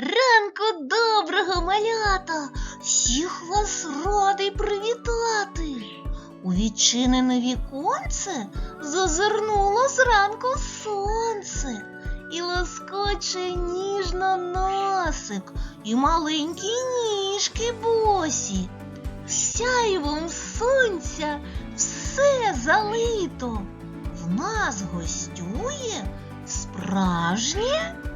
Ранку доброго малята! Всіх вас радий привітати. У відчинене віконце зазирнуло зранку сонце і лоскоче ніжно носик і маленькі ніжки босі. Сяйвом сонця все залито. В нас гостює справжнє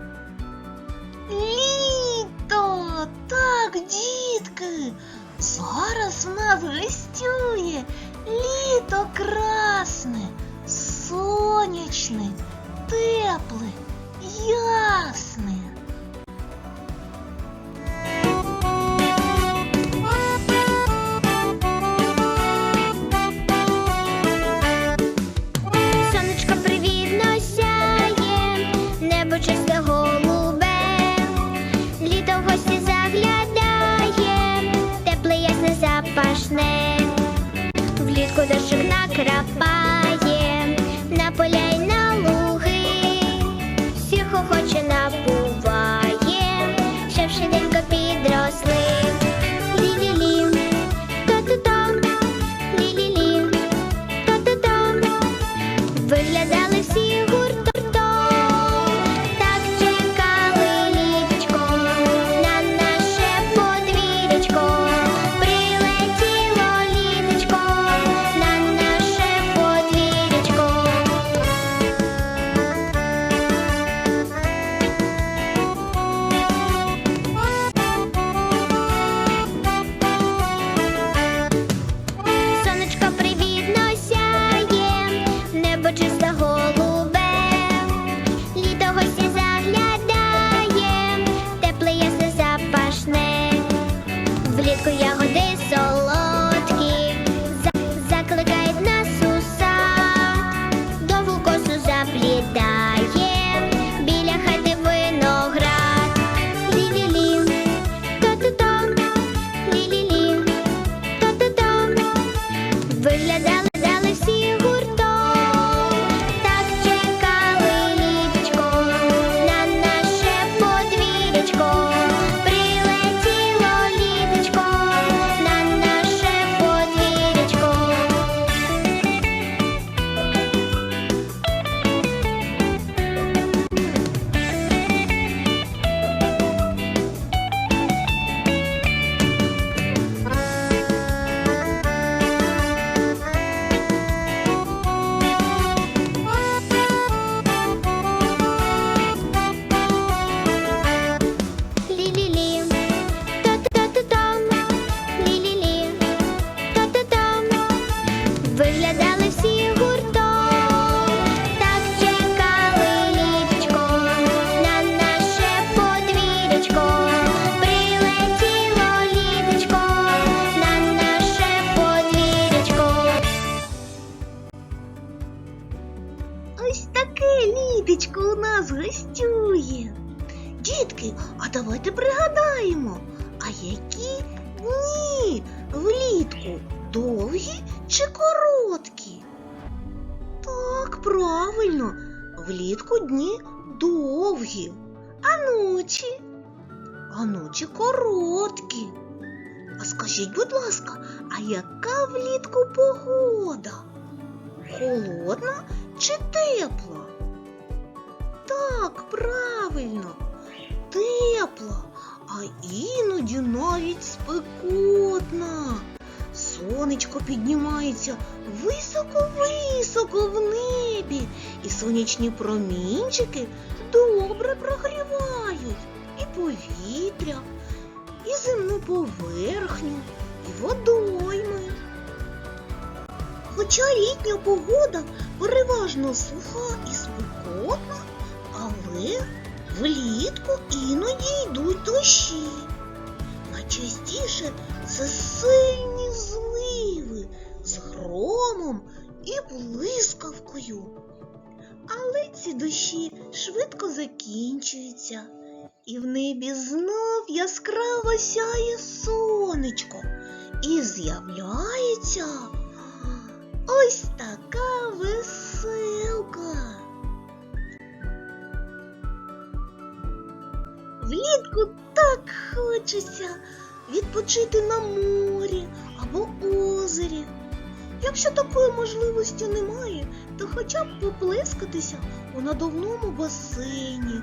літо. Так, дітки. Зараз в нас гостює літо красне, сонячне, тепле, ясне. Виглядали всі гуртом, так чекали літочко на наше подвір'ячко. Прилетіло літочко на наше подвір'ячко. Ось таке літечко у нас гостює. Дітки, а давайте пригадаємо, а які дні влітку довгі чи короткі? Так, правильно, влітку дні довгі, а ночі? А ночі короткі. А скажіть, будь ласка, а яка влітку погода? Холодна чи тепла? Так, правильно, тепла, а іноді навіть спекотна. Сонечко піднімається високо-високо в небі, і сонячні промінчики добре прогрівають і повітря, і земну поверхню, і водойми. Хоча літня погода переважно суха і спекотна, але влітку іноді йдуть дощі. Найчастіше це сильні зливи з громом і блискавкою. Але ці дощі швидко закінчуються, і в небі знов яскраво сяє сонечко, і з'являється ось така веселка. Влітку так хочеться відпочити на морі або озері. Якщо такої можливості немає, то хоча б поплескатися у надувному басейні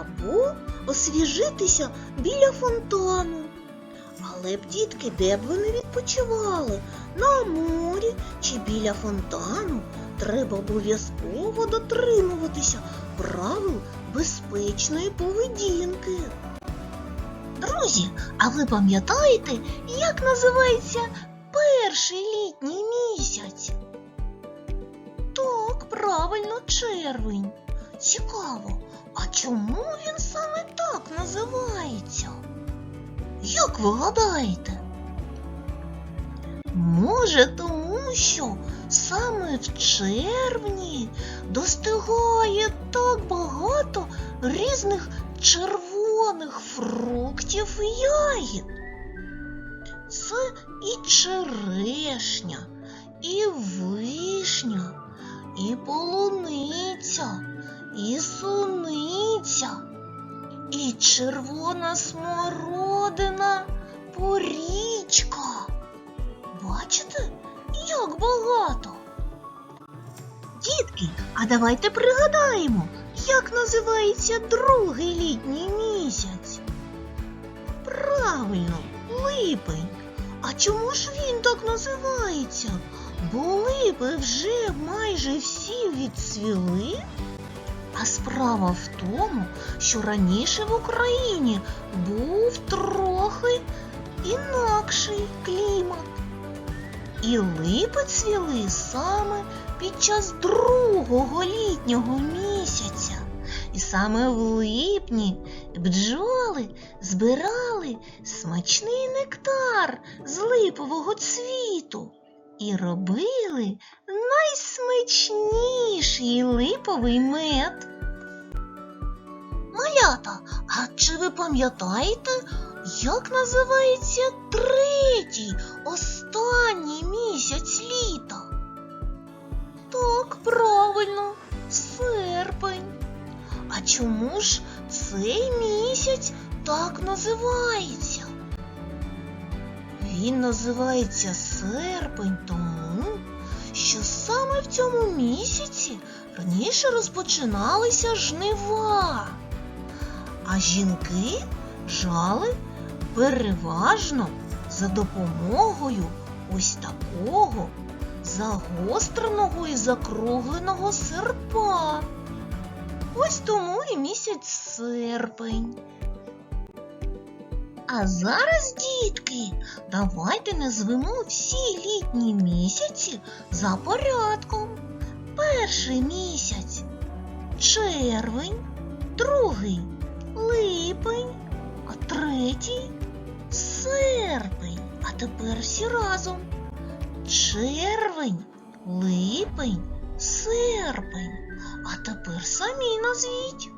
або освіжитися біля фонтану. Але б дітки, де б вони відпочивали? На морі чи біля фонтану треба обов'язково дотримуватися правил безпечної поведінки. Друзі, а ви пам'ятаєте, як називається перший літній місяць? Так, правильно, червень. Цікаво, а чому він саме так називається? Як ви гадаєте? Може, тому що саме в червні достигає так багато різних червоних фруктів і ягід. Це і черешня, і вишня, і полуниця, і суниця, і червона смородина, порічка. Бачите, як багато. Дітки, а давайте пригадаємо, як називається другий літній місяць. Правильно, липень. А чому ж він так називається? Бо липи вже майже всі відцвіли. А справа в тому, що раніше в Україні був трохи інакший клімат. І липи цвіли саме під час другого літнього місяця. І саме в липні бджоли збирали смачний нектар з липового цвіту і робили найсмачніший липовий мед. Малята, а чи ви пам'ятаєте, як називається третій, останній місяць літа? Так, правильно, серпень. А чому ж цей місяць так називається? Він називається серпень тому, що саме в цьому місяці раніше розпочиналися жнива, а жінки жали переважно за допомогою ось такого загостреного і закругленого серпа. Ось тому і місяць серпень. А зараз, дітки, давайте назвемо всі літні місяці за порядком. Перший місяць червень, другий липень, а третій тепер всі разом. Червень, липень, серпень. А тепер самі назвіть.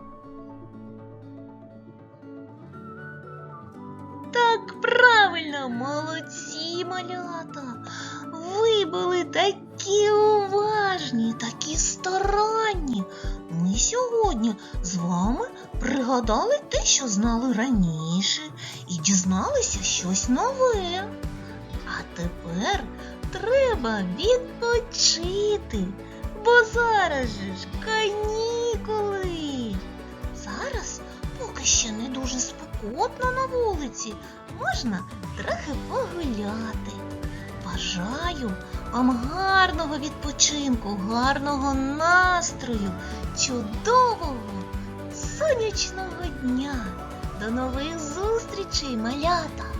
Так правильно, молодці малята. Ви були такі уважні, такі старанні. Ми сьогодні з вами пригадали те, що знали раніше, і дізналися щось нове. Тепер треба відпочити, бо зараз же ж канікули. Зараз, поки ще не дуже спекотно на вулиці, можна трохи погуляти. Бажаю вам гарного відпочинку, гарного настрою, чудового сонячного дня. До нових зустрічей, малята!